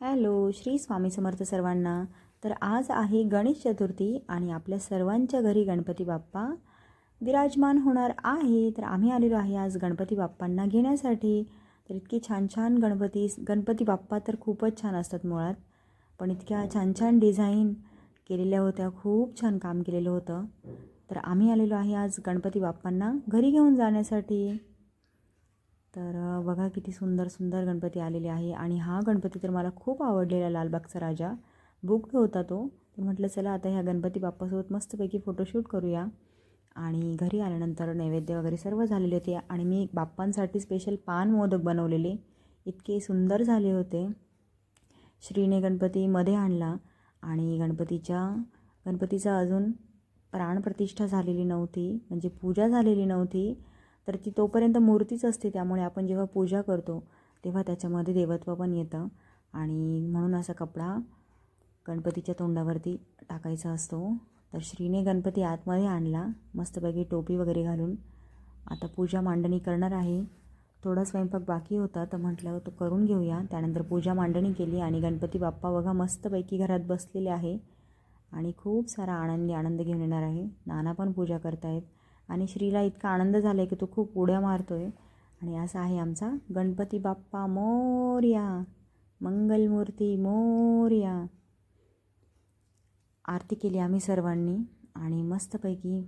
Hello Shri Swami Samarth सर्वांना. तर आज आहे गणेश चतुर्थी आणि आपल्या सर्वांच्या घरी गणपती बाप्पा विराजमान होणार आहे. तर आम्ही आलेलो आहे आज गणपती बाप्पांना घेण्यासाठी. तर इतकी छान छान गणपती गणपती बाप्पा तर खूपच छान असतात मुळात. पण इतक्या छान छान डिझाईन केलेल्या होत्या खूप छान काम केलेलं होतं. तर आम्ही आलेलो आहे आज गणपती बाप्पांना घरी घेऊन जाण्यासाठी. तर बघा किती सुंदर सुंदर गणपती आलेले आहे आणि हा गणपती तर मला खूप आवडलेला लालबागचा राजा. बुक्ड होता तो. तर म्हटलं चला आता ह्या गणपती बाप्पासोबत मस्तपैकी फोटोशूट करूया. आणि घरी आल्यानंतर नैवेद्य वगैरे सर्व झालेले होते आणि मी बाप्पांसाठी स्पेशल पान मोदक बनवलेले. इतके सुंदर झाले होते. श्रीने गणपती मध्ये आणला आणि गणपतीच्या गणपतीचा अजून प्राणप्रतिष्ठा झालेली नव्हती. म्हणजे पूजा झालेली नव्हती. तर ती तोपर्यंत मूर्तीच असते त्यामुळे आपण जेव्हा पूजा करतो तेव्हा त्याच्यामध्ये देवत्व पण येतं. आणि म्हणून असा कपडा गणपतीच्या तोंडावरती टाकायचा असतो. तर श्रीने गणपती आतमध्ये आणला मस्तपैकी टोपी वगैरे घालून. आता पूजा मांडणी करणार आहे. थोडा स्वयंपाक बाकी होता तर म्हटलं तो करून घेऊया. त्यानंतर पूजा मांडणी केली आणि गणपती बाप्पा बघा मस्तपैकी घरात बसलेले आहे. आणि खूप सारा आनंदी आनंद घेऊन येणार आहे. नाना पण पूजा करतायत. आणि श्रीला इतका आनंद झाला आहे की तो खूप उड्या मारतो आहे आणि असा आहे आमचा गणपती बाप्पा मोर्या. मंगलमूर्ती मोर्या. आरती केली आम्ही सर्वांनी आणि मस्तपैकी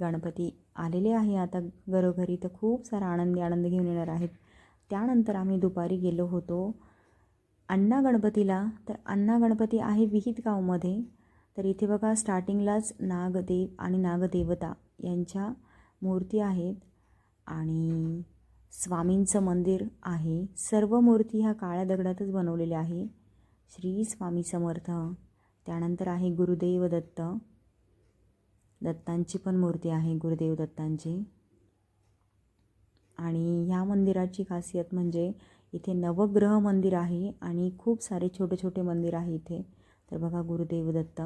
गणपती आलेले आहे. आता घरोघरी तर खूप सारा आनंदी आनंद घेऊन येणार आहेत. त्यानंतर आम्ही दुपारी गेलो होतो अण्णा गणपतीला. तर अण्णा गणपती आहे विहित गावमध्ये. तर इथे बघा स्टार्टिंगलाच नागदेव आणि नागदेवता. यांच्या मूर्ती आहेत आणि स्वामींचं मंदिर आहे. सर्व मूर्ती ह्या काळ्या दगडातच बनवलेल्या आहे. श्री स्वामी समर्थ त्यानंतर आहे गुरुदेव दत्त. दत्तांची पण मूर्ती आहे गुरुदेव दत्तांची. आणि ह्या मंदिराची खासियत म्हणजे इथे नवग्रह मंदिर आहे आणि खूप सारे छोटे छोटे मंदिर आहे इथे. तर बघा गुरुदेव दत्त.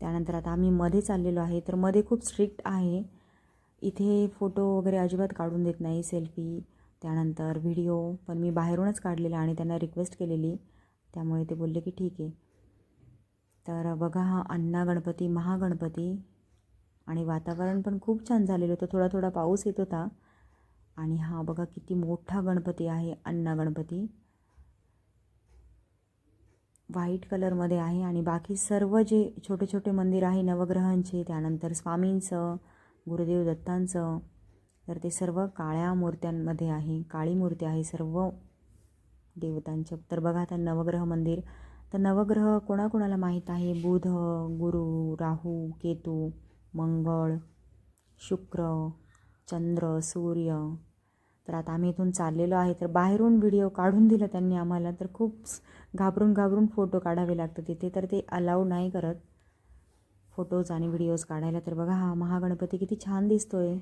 त्यानंतर आता आम्ही मध्ये चाललेलो आहे. तर मध्ये खूप स्ट्रिक्ट आहे. इथे फोटो वगैरे अजिबात काढून देत नाही सेल्फी त्यानंतर व्हिडिओ पण मी बाहेरूनच काढलेला आणि त्यांना रिक्वेस्ट केलेली. त्यामुळे ते बोलले की ठीक आहे. तर बघा हा अण्णा गणपती महागणपती. आणि वातावरण पण खूप छान झालेलं होतं. थोडा थोडा पाऊस येत होता. आणि हा बघा किती मोठा गणपती आहे अण्णा गणपती. व्हाईट कलरमध्ये आहे आणि बाकी सर्व जे छोटे छोटे मंदिर आहे नवग्रहांचे त्यानंतर स्वामींचं गुरुदेव दत्तांचं तर ते सर्व काळ्या मूर्त्यांमध्ये आहे. काळी मूर्ती आहे सर्व देवतांच्या. तर बघा आता नवग्रह मंदिर. तर नवग्रह कोणाकोणाला माहीत आहे? बुध गुरु राहू केतू मंगळ शुक्र चंद्र सूर्य तर आता आम्ही इथून चाललेलो आहे. तर बाहेरून व्हिडिओ काढून दिला त्यांनी आम्हाला. तर खूप घाबरून घाबरून फोटो काढावे लागतात तिथे. तर ते अलाऊ नाही करत फोटोज आणि व्हिडिओज काढायला. तर बघा हा महागणपती किती छान दिसतो आहे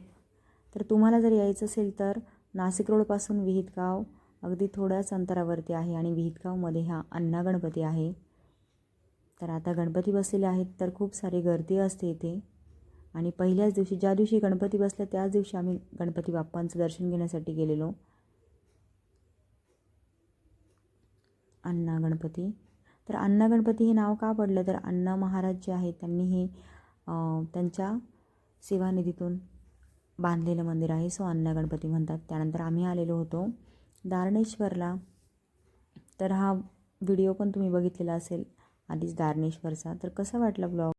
तर तुम्हाला जर यायचं असेल तर नाशिक रोडपासून विहितगाव अगदी थोड्याच अंतरावरती आहे आणि विहितगावमध्ये हा अण्णा गणपती आहे. तर आता गणपती बसलेले आहेत. तर खूप सारी गर्दी असते इथे. आणि पहिल्याच दिवशी ज्या दिवशी गणपती बसल्या त्याच दिवशी आम्ही गणपती बाप्पांचं दर्शन घेण्यासाठी गेलेलो. अण्णा गणपती. तर अण्णा गणपती हे नाव का पडलं? तर अण्णा महाराज जे आहेत त्यांनी हे त्यांच्या सेवानिधीतून बांधलेलं मंदिर आहे. सो अण्णा गणपती म्हणतात. त्यानंतर आम्ही आलेलो होतो दारणेश्वरला तर हा व्हिडिओ पण तुम्ही बघितलेला असेल आधीच दारणेश्वरचा तर कसा वाटला ब्लॉग?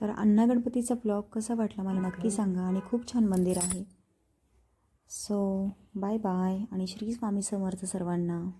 तर अण्णा गणपतीचा ब्लॉग कसा वाटला मला नक्की सांगा आणि खूप छान मंदिर आहे. सो बाय बाय आणि श्री स्वामी समर्थ सर्वांना.